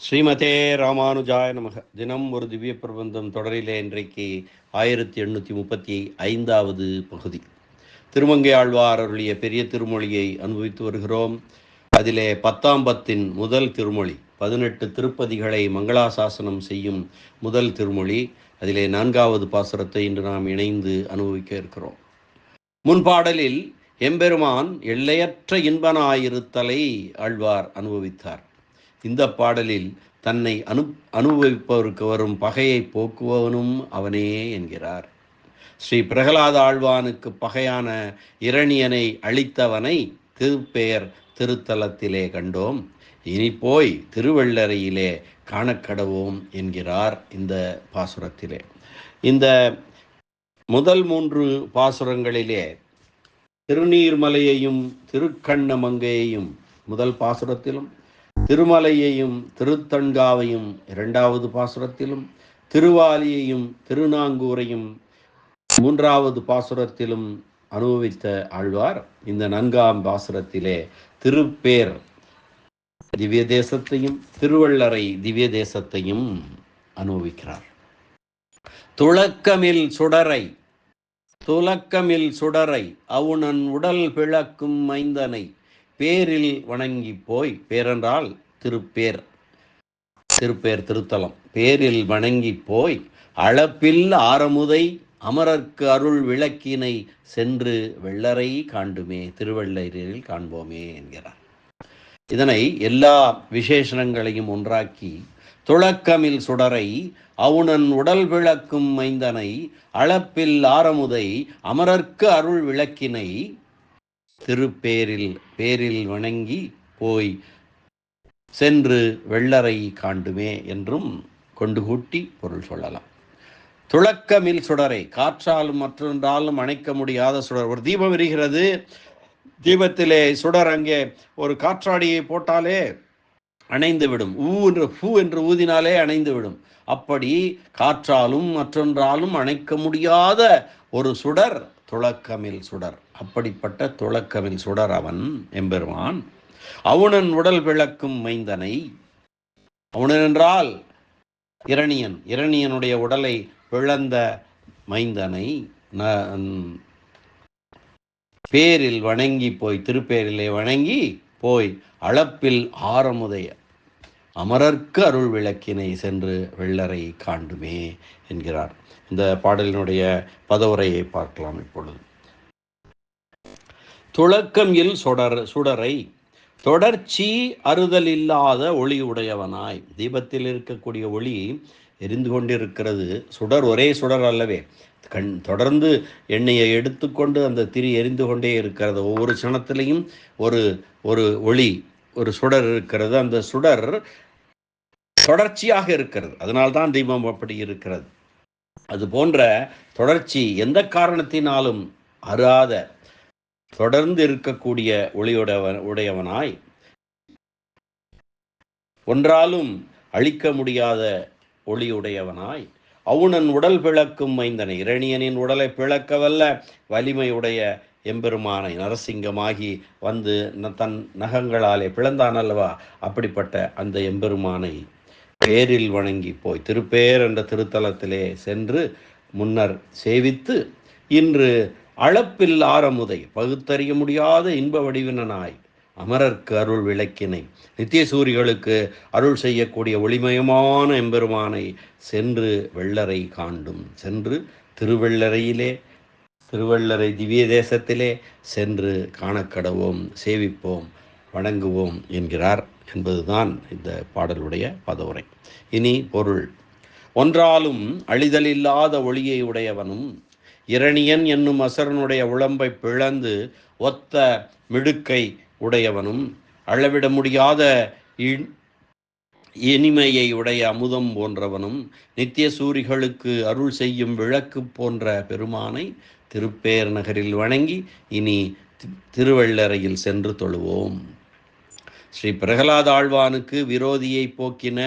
ஸ்ரீமதே ராமானுஜாய நமக. தினம் ஒரு திவ்ய பிரபந்தம் தொடரிலே இன்றைக்கு ஆயிரத்தி எண்ணூற்றி முப்பத்தி ஐந்தாவது பகுதி. திருமங்கை ஆழ்வார் அருளிய பெரிய திருமொழியை அனுபவித்து வருகிறோம். அதிலே பத்தாம் பத்தின் முதல் திருமொழி பதினெட்டு திருப்பதிகளை மங்களாசாசனம் செய்யும் முதல் திருமொழி அதிலே நான்காவது பாசுரத்தை இன்று நாம் இணைந்து அனுபவிக்க இருக்கிறோம். முன்பாடலில் எம்பெருமான் எல்லையற்ற இன்பனாயிருத்தலை ஆழ்வார் அனுபவித்தார். இந்த பாடலில் தன்னை அனு அனுபவிப்பவருக்கு வரும் பகையை போக்குபவனும் அவனே என்கிறார். ஸ்ரீ பிரகலாத ஆழ்வானுக்கு பகையான இரணியனை அழித்தவனை திருப்பெயர் திருத்தலத்திலே கண்டோம். இனி போய் திருவள்ளரையிலே காணக்கடவோம் என்கிறார் இந்த பாசுரத்திலே. இந்த முதல் மூன்று பாசுரங்களிலே திருநீர்மலையையும் திருக்கண்ணமங்கையையும் முதல் பாசுரத்திலும் திருமலையையும் திருத்தண்காவையும் இரண்டாவது பாசுரத்திலும் திருவாலியையும் திருநாங்கூரையும் மூன்றாவது பாசுரத்திலும் அனுபவித்த ஆழ்வார் இந்த நான்காம் பாசுரத்திலே திருப்பேர். திவ்ய தேசத்தையும் திருவள்ளரை திவ்ய தேசத்தையும் அனுபவிக்கிறார். துளக்கமில் சுடரை துலக்கமில் சுடரை அவுணன் உடல் பிளக்கும் மைந்தனை பேரில் வணங்கி போய் பேரென்றால் திருப்பேர். திருப்பேர் திருத்தலம். பேரில் வணங்கி போய் அளப்பில் ஆரமுதை அமரர்க்கு அருள் விளக்கினை சென்று வெள்ளரை காண்டுமே திருவள்ளரில் காண்போமே என்கிறார். இதனை எல்லா விசேஷணங்களையும் ஒன்றாக்கி துளக்கமில் சுடரை அவுணன் உடல் விளக்கும் மைந்தனை அளப்பில் ஆரமுதை அமரர்க்கு அருள் விளக்கினை திருப்பேரில் பேரில் வணங்கி போய் சென்று வெள்ளரை காண்டுமே என்றும் கொண்டு கூட்டி பொருள் சொல்லலாம். துளக்கமில் சுடரை காற்றாலும் மற்றொன்றாலும் அணைக்க முடியாத சுடர். ஒரு தீபம் எரிகிறது தீபத்திலே சுடர் அங்கே ஒரு காற்றாடியை போட்டாலே அணைந்து விடும். ஊ என்று பூ என்று ஊதினாலே அணைந்து விடும். அப்படி காற்றாலும் மற்றொன்றாலும் அணைக்க முடியாத ஒரு சுடர் துளக்கமில் சுடர். அப்படிப்பட்ட துளக்கமில் சுடர் அவன் எம்பெருமான். அவுணன் உடல் விளக்கும் மைந்தனை. அவுணன் என்றால் இரணியன் இரணியனுடைய உடலை பிளந்த மைந்தனை பேரில் வணங்கி போய் திருப்பேரிலே வணங்கி போய் அளப்பில் ஆரமுதைய அமரர்க்கு அருள் விளக்கினை சென்று வெள்ளரை காண்டுமே என்கிறார். இந்த பாடலினுடைய பதவுரையை பார்க்கலாம் இப்பொழுது. துளக்கம் இல் சுடர் சுடரை தொடர்ச்சி அறுதல் இல்லாத ஒளி உடையவனாய். தீபத்தில் இருக்கக்கூடிய ஒளி எரிந்து கொண்டிருக்கிறது. சுடர் ஒரே சுடர் அல்லவே. கண் தொடர்ந்து எண்ணெயை எடுத்துக்கொண்டு அந்த திரி எரிந்து கொண்டே இருக்கிறது. ஒவ்வொரு சனத்திலையும் ஒரு ஒரு ஒளி ஒரு சுடர் இருக்கிறது. அந்த சுடர் தொடர்ச்சியாக இருக்கிறது. அதனால்தான் தீபம் அப்படி இருக்கிறது. அது போன்ற தொடர்ச்சி எந்த காரணத்தினாலும் அறாத தொடர்ந்து இருக்கக்கூடிய ஒளியுடையவன் உடையவனாய் ஒன்றாலும் அழிக்க முடியாத ஒளியுடையவனாய் அவுணன் உடல் பிளக்கும் மைந்தனை இரணியனின் உடலை பிளக்கவல்ல வலிமையுடைய எம்பெருமானை நரசிங்கமாகி வந்து தன் நகங்களாலே பிளந்தான் அல்லவா? அப்படிப்பட்ட அந்த எம்பெருமானை பேரில் வணங்கி போய் திருப்பேர் என்ற திருத்தலத்திலே சென்று முன்னர் சேவித்து இன்று அளப்பில் ஆரமுதை பகுத்தறிய முடியாத இன்ப வடிவினனாய் அமரர்க்கு அருள் விளக்கினை. நித்திய சூரிகளுக்கு அருள் செய்யக்கூடிய ஒளிமயமான எம்பெருமானை சென்று வெள்ளரை காண்டும். சென்று திருவெள்ளரையிலே திருவள்ளரை திவ்ய தேசத்திலே சென்று காணக்கடவோம் சேவிப்போம். வணங்குவோம் என்கிறார் என்பதுதான் இந்த பாடலுடைய பதவுரை. இனி பொருள். ஒன்றாலும் அழிதலில்லாத ஒளியை உடையவனும் இரணியன் என்னும் அசரனுடைய உளம்பை பிளந்து ஒத்த மிடுக்கை உடையவனும் அளவிட முடியாத இனிமையை உடைய அமுதம் போன்றவனும் நித்திய சூரிகளுக்கு அருள் செய்யும் விளக்கு போன்ற பெருமானை திருப்பேர் நகரில் வணங்கி இனி திருவள்ளரையில் சென்று தொழுவோம். ஸ்ரீ பிரகலாத ஆழ்வானுக்கு விரோதியை போக்கின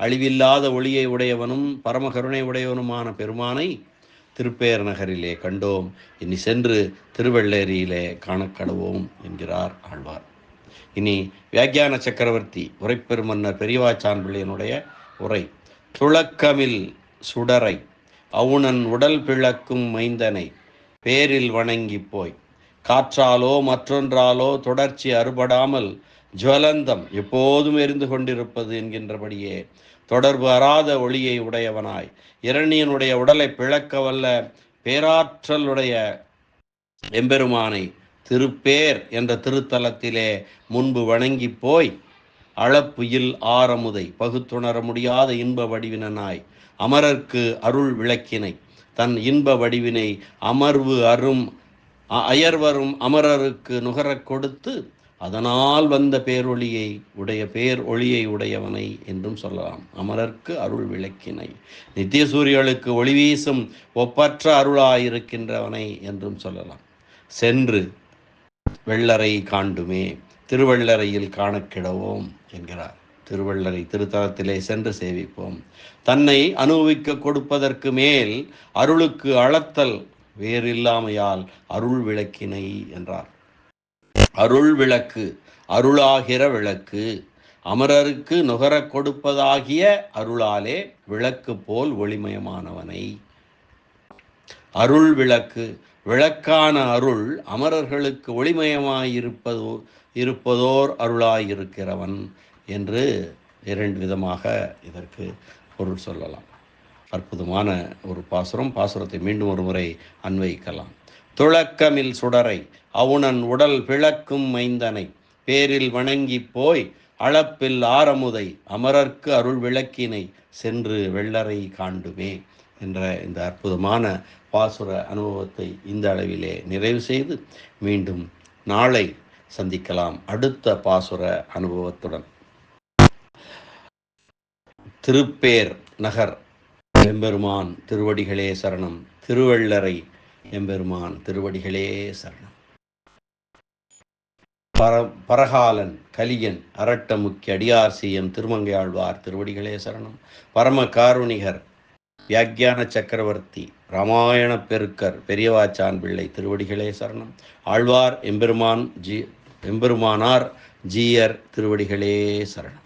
அழிவில்லாத ஒளியை உடையவனும் பரமகருணை உடையவனுமான பெருமானை திருப்பேர் நகரிலே கண்டோம். இனி சென்று திருவள்ளேரியிலே காணக்கடுவோம் என்கிறார் ஆழ்வார். இனி வியாக்கியான சக்கரவர்த்தி உரைப்பெருமன்னர் பெரியவாச்சான் பிள்ளையனுடைய உரை துளக்கமில் சுடரை அவுணன் உடல் பிளக்கும் மைந்தனை பேரில் வணங்கி போய் காற்றாலோ மற்றொன்றாலோ தொடர்ச்சி அறுபடாமல் ஜுவலந்தம் எப்போதும் எரிந்து கொண்டிருப்பது என்கின்றபடியே தொடர்பு அறாத ஒளியை உடையவனாய். இரணியனுடைய உடலை பிளக்க வல்ல பேராற்றலுடைய எம்பெருமானை திருப்பேர் என்ற திருத்தலத்திலே முன்பு வணங்கி போய் அளப்புயில் ஆரமுதை பகுத்துணர முடியாத இன்ப வடிவினனாய். அமரர்க்கு அருள் விளக்கினை தன் இன்ப வடிவினை அமர்வு அரும் அ- அயர்வரும் அமரருக்கு நுகரக் கொடுத்து அதனால் வந்த பேரொளியை உடைய பேர் ஒளியை உடையவனை என்றும் சொல்லலாம். அமரர்க்கு அருள் விளக்கினை. நித்திய சூரியர்களுக்கு ஒளி வீசும் ஒப்பற்ற அருளாயிருக்கின்றவனை என்றும் சொல்லலாம். சென்று வெள்ளரை காண்டுமே திருவள்ளரையில் காணக்கிடவோம் என்கிறார். திருவள்ளரை திருத்தலத்திலே சென்று சேவிப்போம். தன்னை அனுபவிக்க கொடுப்பதற்கு மேல் அருளுக்கு அளத்தல் வேறில்லாமையால் அருள் விளக்கினை என்றார். அருள் விளக்கு அருளாகிற விளக்கு. அமரருக்கு நுகரக் கொடுப்பதாகிய அருளாலே விளக்கு போல் ஒளிமயமானவனை. அருள் விளக்கு விளக்கான அருள் அமரர்களுக்கு ஒளிமயமாயிருப்பதோ இருப்பதோர் அருளாயிருக்கிறவன் என்று இரண்டு விதமாக இதற்கு பொருள் சொல்லலாம். அற்புதமான ஒரு பாசுரம். பாசுரத்தை மீண்டும் ஒரு முறை அன்வைக்கலாம் துளக்கமில் சுடரை அவுணன் உடல் பிளக்கும் மைந்தனை பேரில் வணங்கி போய் அளப்பில் ஆரமுதை அமரர்க்கு அருள் விளக்கினை சென்று வெள்ளரை காண்டுமே என்ற இந்த அற்புதமான பாசுர அனுபவத்தை இந்த அளவிலே நிறைவு செய்து மீண்டும் நாளை சந்திக்கலாம் அடுத்த பாசுர அனுபவத்துடன். திருப்பேர் நகர் எம்பெருமான் திருவடிகளே சரணம் திருவள்ளரை எம்பெருமான் திருவடிகளே சரணம். பர பரகாலன் கலியன் அரட்டமுக்கிய அடியார் சிஎம் திருமங்கையாழ்வார் திருவடிகளே சரணம். பரம காருணிகர் வியாக்கியான சக்கரவர்த்தி ராமாயண பெருக்கர் பெரியவாச்சான் பிள்ளை திருவடிகளே சரணம். ஆழ்வார் எம்பெருமான் ஜி எம்பெருமானார் ஜீயர் திருவடிகளே சரணம்.